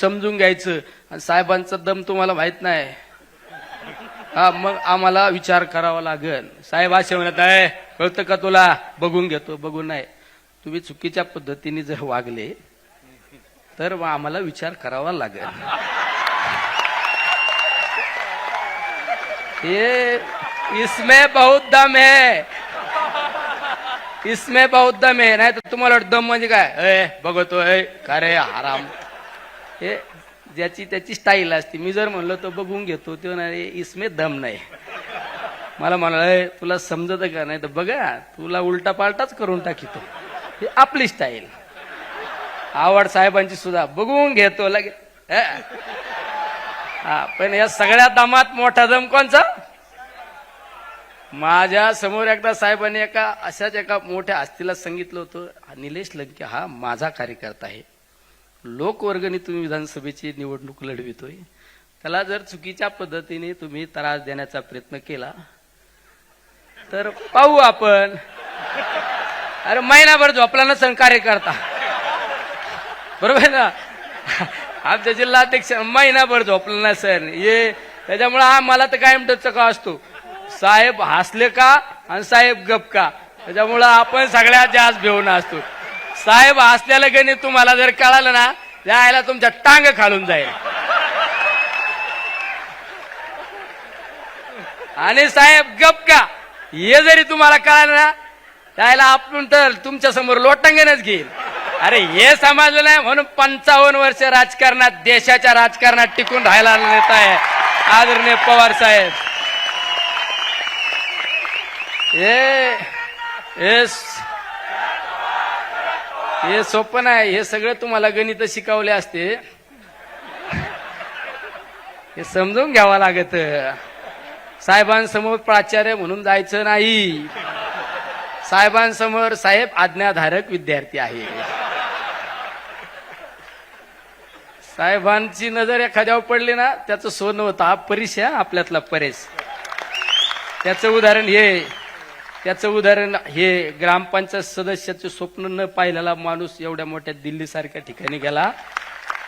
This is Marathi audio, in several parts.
समजून घ्यायचं. आणि साहेबांचा दम तुम्हाला माहीत नाही. हा मग आम्हाला विचार करावा लागेल. साहेब असे म्हणत आहे कळतं का तुला? बघून घेतो बघून नाही. तुम्ही चुकीच्या पद्धतीने जर वागले तर मग आम्हाला विचार करावा लागेल. हे इसमें बहुत दम है. इसमें बहुत दम आहे नाही तर तुम्हाला वाटतं दम म्हणजे काय? अय बघतो अय का रे आराम. हे ज्याची त्याची स्टाईल असते. मी जर म्हणलो तर बघून घेतो. तो नाही इसमे दम नाही. मला म्हणाल तुला समजत का नाही? तर बघा तुला उलटा पालटाच करून टाकितो. ही आपली स्टाईल आवड साहेबांची सुद्धा. बघून घेतो लगे. हा पण या सगळ्या दमात मोठा दम कोणचा? माझ्यासमोर एकदा साहेबांनी एका अशाच एका मोठ्या हस्तीला सांगितलं होतं निलेश लंके हा माझा कार्यकर्ता आहे. लोकवर्गणी तुम्ही विधानसभेची निवडणूक लढवितोय. त्याला जर चुकीच्या पद्धतीने तुम्ही त्रास देण्याचा प्रयत्न केला तर पाहू आपण. अरे महिनाभर झोपला नसन कार्यकर्ता. बरोबर आहे ना? आमच्या जिल्हाध्यक्ष महिनाभर झोपला नसन ये त्याच्यामुळे हा मला तर कायम टचका असतो. साहेब हसले का आणि साहेब गप का? त्याच्यामुळं आपण सगळ्यात जास्त भेऊन असतो. साहेब हसल्याला गणित तुम्हाला जर कळालं ना यायला तुमच्या टांग खालून जाईल. आणि साहेब गप का? हे जरी तुम्हाला कळालं ना त्याला आपण तर तुमच्यासमोर लोटांगणच घेईल. अरे हे समजलं नाही म्हणून पंचावन्न वर्ष राजकारणात देशाच्या राजकारणात टिकून राहायला नेता आहे आदरणीय पवार साहेब. हे हे सोपं नाही हे सगळं तुम्हाला गणित शिकवले असते. हे समजून घ्यावं लागत. साहेबांसमोर प्राचार्य म्हणून जायचं नाही. साहेबांसमोर साहेब आज्ञाधारक विद्यार्थी आहे. साहेबांची नजर एखाद्यावर पडली ना त्याचं सोनं होतं. हा परीस आहे आपल्यातला परेश त्याचं उदाहरण हे. त्याचं उदाहरण हे ग्रामपंचायत सदस्याचं स्वप्न न पाहिलेला माणूस एवढ्या मोठ्या दिल्लीसारख्या ठिकाणी गेला.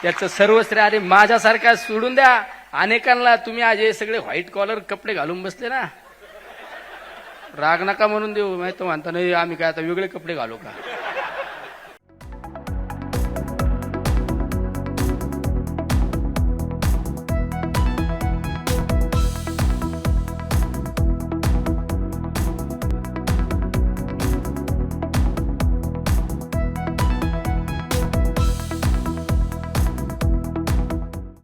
त्याचं सर्वश्रेय अरे माझ्यासारखा सोडून द्या. अनेकांना तुम्ही आज हे सगळे व्हाईट कॉलर कपडे घालून बसले ना. राग नका म्हणून देऊ माहिती म्हणता नाही आम्ही काय आता वेगळे कपडे घालू का?